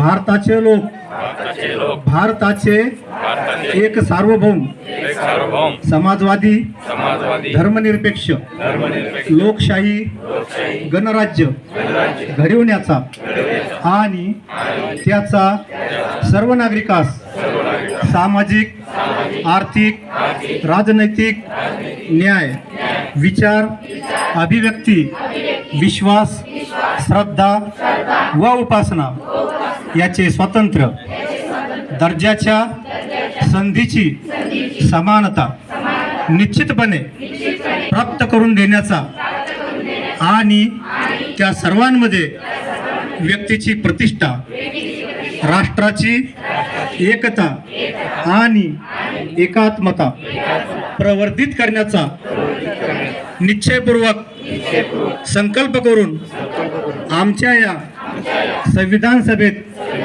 भारताचे लोक. भारताचे एक सार्वभौम. समाजवादी. धर्मनिरपेक्ष. लोकशाही. गणराज्य. घडविण्याचा. आणि त्याचा सर्व नागरिकास सामाजिक आर्थिक राजनैतिक न्याय. विचार. अभिव्यक्ती. विश्वास. श्रद्धा. व उपासना. याचे स्वातंत्र्य दर्जाच्या संधीची समानता निश्चितपणे प्राप्त करून देण्याचा आणि त्या सर्वांमध्ये व्यक्तीची प्रतिष्ठा राष्ट्राची एकता आणि एकात्मता प्रवर्धित करण्याचा निश्चयपूर्वक संकल्प करून आमच्या या संविधान सभेत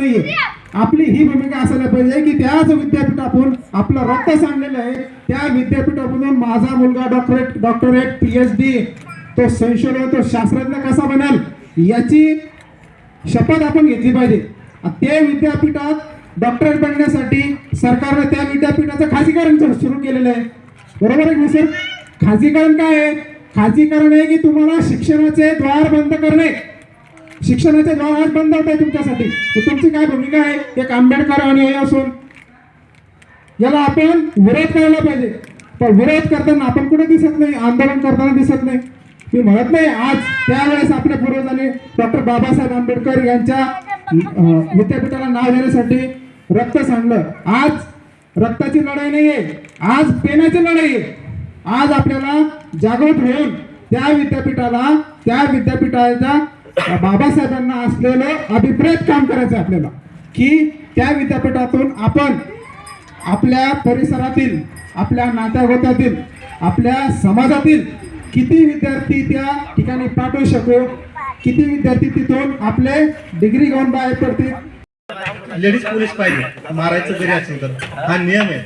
नाहीये आपली ही भूमिका असायला पाहिजे की त्याच विद्यापीठातून आपलं रक्त सांगलेलं आहे. त्या विद्यापीठामधून माझा मुलगा डॉक्टरेट डॉक्टरेट डी तो संशोधन तो शास्त्रज्ञ कसा बनाल याची शपथ आपण घेतली पाहिजे. ते विद्यापीठात डॉक्टरेट बनण्यासाठी सरकारने त्या विद्यापीठाचं खासगीकरण सुरू केलेलं आहे. बरोबर आहे सर? खाजगीकरण काय आहे? खाजगीकरण आहे की तुम्हाला शिक्षणाचे द्वार बंद करणे. शिक्षणाचे गाव आज बंद होत आहे तुमच्यासाठी. तुमची काय भूमिका आहे? एक आंबेडकर आणि हे असून याला आपण विरोध करायला पाहिजे. पण विरोध करताना आपण कुठे दिसत नाही आंदोलन करताना दिसत नाही. मी म्हणत नाही आज त्यावेळेस आपल्या पूर्वजांनी डॉक्टर बाबासाहेब आंबेडकर यांच्या विद्यापीठाला नाव देण्यासाठी रक्त सांडलं. आज रक्ताची लढाई नाहीये. आज पेनाची लढाई आहे. आज आपल्याला जागृत होऊन त्या विद्यापीठाला त्या विद्यापीठाच्या बाबासाहेबांना असलेलं अभिप्रेत काम करायचं आपल्याला. की त्या विद्यापीठातून आपण आपल्या परिसरातील आपल्या नात्यागोत्यातील आपल्या समाजातील किती विद्यार्थी त्या ठिकाणी पाठवू शकू किती विद्यार्थी तिथून आपले डिग्री घेऊन बाहेर पडतील? लेडीज पोलीस पाहिजे. मारायचं जरी असेल तर. हा नियम आहे.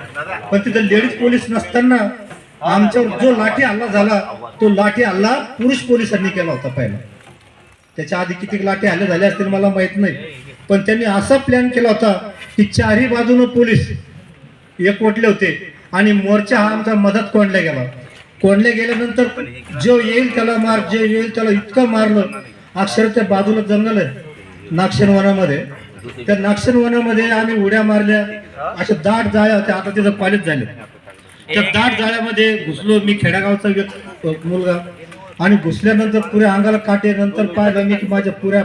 पण तिथं लेडीज पोलीस नसताना आमच्यावर जो लाठी हल्ला झाला तो लाठी हल्ला पुरुष पोलिसांनी केला होता पहिला. त्याच्या आधी किती लाटे हल्ले झाले असतील मला माहीत नाही. पण त्यांनी असा प्लॅन केला होता की चारही बाजूनं पोलीस एकवटले होते. आणि मोर्चा हा आमचा मदत कोंडला गेला. कोंडल्या गेल्यानंतर जो येईल त्याला मार जे येईल त्याला इतकं मारलं. अक्षर त्या बाजूला जंगल आहे नागशेन वनामध्ये त्या नाक्षणवनामध्ये वनामध्ये आम्ही उड्या मारल्या. अशा दाट जाळ्या होत्या. आता तिथं पाणीच झाले. त्या दाट जाळ्यामध्ये घुसलो. मी खेड्यागावचा मुलगा. आणि घुसल्यानंतर पुऱ्या अंगाला काटे नंतर पाय की माझ्या पुऱ्या